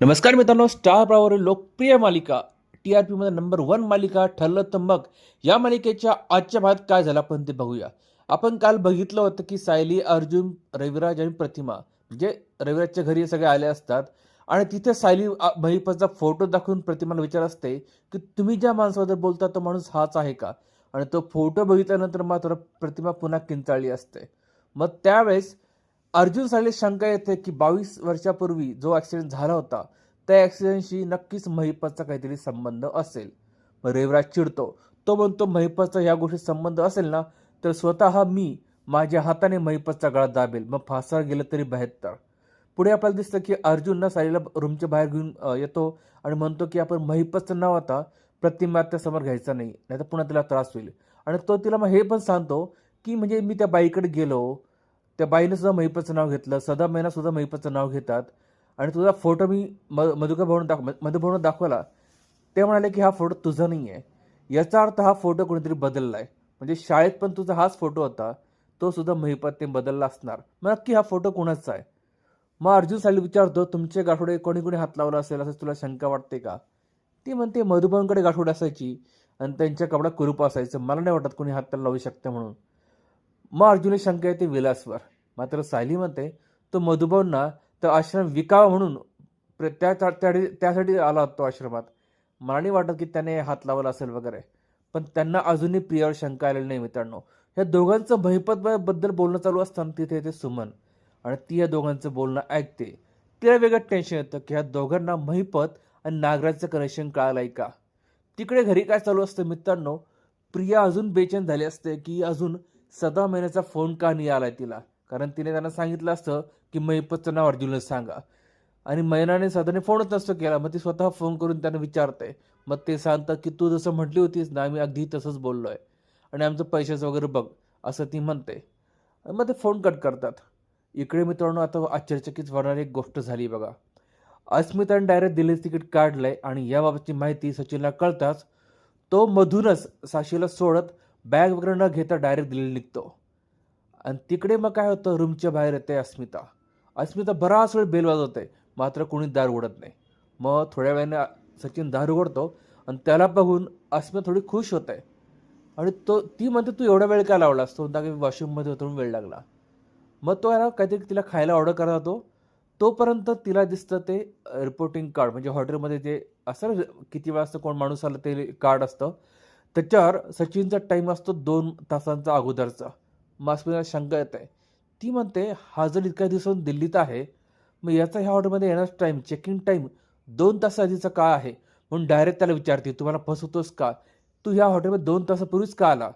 नमस्कार मित्रांनो स्टार प्रवावरील लोकप्रिय मालिका टी आर पीमध्ये नंबर वन मालिका ठरलं तर मग. या मालिकेच्या आजच्या भागात काय झालं आपण ते बघूया. आपण काल बघितलं होतं की सायली अर्जुन रविराज आणि प्रतिमा म्हणजे रविराजच्या घरी सगळे आले असतात आणि तिथे सायली अ, महिपाचा फोटो दाखवून प्रतिमाला विचार असते की तुम्ही ज्या माणसाबद्दल बोलता तो माणूस हाच आहे का? आणि तो फोटो बघितल्यानंतर मात्र प्रतिमा पुन्हा किंचाळली असते. मग त्यावेळेस अर्जुन सायली शंका येते की बावीस वर्षापूर्वी जो ॲक्सिडेंट झाला होता त्या ॲक्सिडेंटशी नक्कीच महिपतचा काहीतरी संबंध असेल. मग रेवराज चिडतो तो म्हणतो महिपतचा ह्या गोष्टीत संबंध असेल ना तर स्वतः मी माझ्या हाताने महिपतचा गळा दाबेल मग फासावर गेलं तरी बेहत्तर. पुढे आपल्याला दिसतं की अर्जुनना ना रूमच्या बाहेर घेऊन येतो आणि म्हणतो की आपण महिपाचं नाव आता प्रतिमा समोर घ्यायचं नाही नाही तर पुन्हा तिला त्रास होईल. आणि तो तिला मग हे पण सांगतो की म्हणजे मी त्या बाईकडे गेलो त्या बाईनं सुद्धा महिपाचं नाव घेतलं सदा मैना सुद्धा महिपाचं नाव घेतात. आणि तुझा फोटो मी म मधुका भाऊन दाख मधुभाऊन दाखवला. ते म्हणाले की हा फोटो तुझा नाही आहे याचा अर्थ हा फोटो कोणीतरी बदलला आहे म्हणजे शाळेत पण तुझा हाच फोटो होता. तो सुद्धा महिपात ते बदलला असणार. मग नक्की हा फोटो कोणाचा आहे? मग अर्जुन साली विचारतो तुमचे गाठोडे कोणी कोणी हात लावला असेल? असं तुला शंका वाटते का? ती म्हणते मधुबनकडे गाठोडे असायची आणि त्यांच्या कपडा कुरूप असायचं. मला नाही वाटत कोणी हात लावू शकतं म्हणून. मग अर्जुन शंका येते विलासवर. मात्र सायली म्हणते तो मधुबनना तर आश्रम विकावा म्हणून प्र- त्या त्यासाठी आला होता तो आश्रमात. मला नाही वाटत की त्याने हात लावला असेल वगैरे. पण त्यांना अजूनही प्रियावर शंका आलेली नाही मित्रांनो. ह्या दोघांचं महिपत बद्दल बोलणं चालू असताना तिथे येते सुमन. आणि ती या दोघांचं बोलणं ऐकते. तिला वेगळं टेन्शन येतं की ह्या दोघांना महिपत आणि नागराजचं कनेक्शन कळालंय का? तिकडे घरी काय चालू असतं मित्रांनो? प्रिया अजून बेचैन झाली असते की अजून सदा महिन्याचा फोन का नाही आलाय तिला? कारण तिने त्यांना सांगितलं असतं की महिपतचं नाव अर्जुनला सांगा. आणि मैनाने सदाने फोनच नसतो केला मग ती स्वतः फोन करून त्यांना विचारते मग ते सांगतात की तू जसं म्हटली होतीस ना आम्ही अगदी तसंच बोललो आहे आणि आमचं पैशाचं वगैरे बघ असं ती म्हणते. मग ते फोन कट करतात. इकडे मित्रांनो आता आश्चर्यचकित होणारी एक गोष्ट झाली बघा. अस्मिताने डायरेक्ट दिल्लीचं तिकीट काढलं आहे आणि याबाबतची माहिती सचिनला कळताच तो मधूनच साशीला सोडत बॅग वगैरे न घेता डायरेक्ट दिल्ली निघतो. आणि तिकडे मग काय होतं रूमच्या बाहेर येते अस्मिता. अस्मिता बराच वेळ बेल वाजवते मात्र कोणी दार उघडत नाही. मग थोड्या वेळाने सचिन दार उघडतो आणि त्याला बघून अस्मिता थोडी खुश होते. आणि तो ती म्हणते तू एवढा वेळ काय लावलास? तो म्हणता की वॉशरूममध्ये होतो वेळ लागला. मग तो याला काहीतरी तिला खायला ऑर्डर करत होतो. तोपर्यंत तिला दिसतं ते रिपोर्टिंग कार्ड म्हणजे हॉटेलमध्ये जे असं किती वेळा असतं कोण माणूस आलं ते कार्ड असतं. त्याच्यावर सचिनचा टाईम असतो दोन तासांचा अगोदरचा. मास्मिला शंका येत. आहे ती म्हणते हा जर इतक्या दिवसांनी दिल्लीत आहे मग याचा ह्या हॉटेलमध्ये येण्याचा टाईम चेकिंग टाईम दोन तास आधीचा का आहे. म्हणून डायरेक्ट त्याला विचारते तुम्हाला फसवतोस का? तू ह्या हॉटेलमध्ये दोन तासापूर्वीच का आला?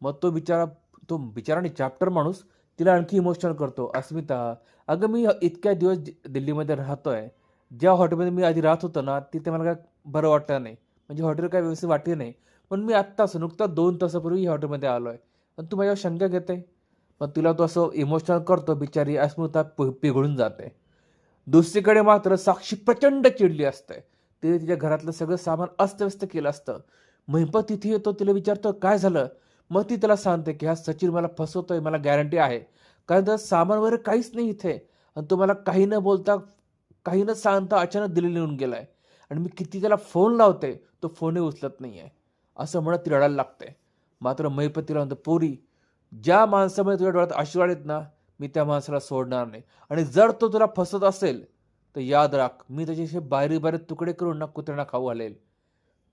मग तो बिचारा तो बिचाराने चॅप्टर माणूस तिला आणखी इमोशनल करतो. अस्मिता अगं मी इतक्या दिवस दि- दिल्लीमध्ये आहे ज्या हॉटेलमध्ये मी आधी राहत होतो ना तिथे मला काय बरं वाटलं नाही. म्हणजे हॉटेल काय व्यवस्थित वाटली नाही. पण मी आत्ताच नुकताच दोन तासापूर्वी या हॉटेलमध्ये आलो आहे आणि तू माझ्यावर शंका घेते. मग तिला तो असं इमोशनल करतो बिचारी अस्मृता पि- पिघळून जाते. दुसरीकडे मात्र साक्षी प्रचंड चिडली असते. तिने तिच्या घरातलं सगळं सामान अस्तव्यस्त केलं असतं. महिपत तिथे येतो तिला विचारतो काय झालं? मग ती त्याला सांगते की हा सचिन मला फसवतोय मला गॅरंटी आहे. कारण त्याचं सामान वगैरे काहीच नाही इथे. आणि तो मला काही न बोलता काही न सांगता अचानक दिल्ली गेला गेलाय. आणि मी किती त्याला फोन लावते तो फोनही उचलत नाही आहे असं म्हणत ती रडायला लागते. मात्र महिपत तिला म्हणतो पोरी ज्या माणसामुळे तुझ्या डोळ्यात आशीर्वाद येत ना मी त्या माणसाला सोडणार नाही. आणि जर तो तुला फसत असेल तर याद राख मी त्याच्याशी बारीक बारीक तुकडे करून ना कुत्र्यांना खाऊ घालेल.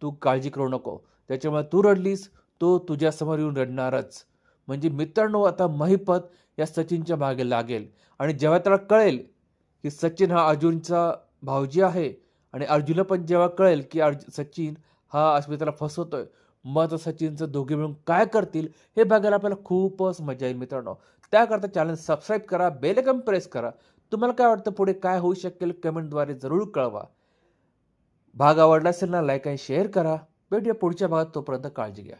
तू काळजी करू नको. त्याच्यामुळे तू रडलीस तो तुझ्यासमोर येऊन रडणारच. म्हणजे मित्रांनो आता महिपत या सचिनच्या मागे लागेल. आणि जेव्हा त्याला कळेल की सचिन हा अर्जुनचा भाऊजी आहे आणि अर्जुनला पण जेव्हा कळेल की अर्ज सचिन हा अस्मिताला फसवतोय मग आता सचिनचं दोघे मिळून काय करतील हे बघायला आपल्याला खूपच मजा येईल मित्रांनो. त्याकरता चॅनल सबस्क्राईब करा बेलकम प्रेस करा. तुम्हाला काय वाटतं पुढे काय होऊ शकेल कमेंटद्वारे जरूर कळवा. भाग आवडला असेल ना लाईक आणि शेअर करा. भेटूया पुढच्या भागात तोपर्यंत काळजी घ्या.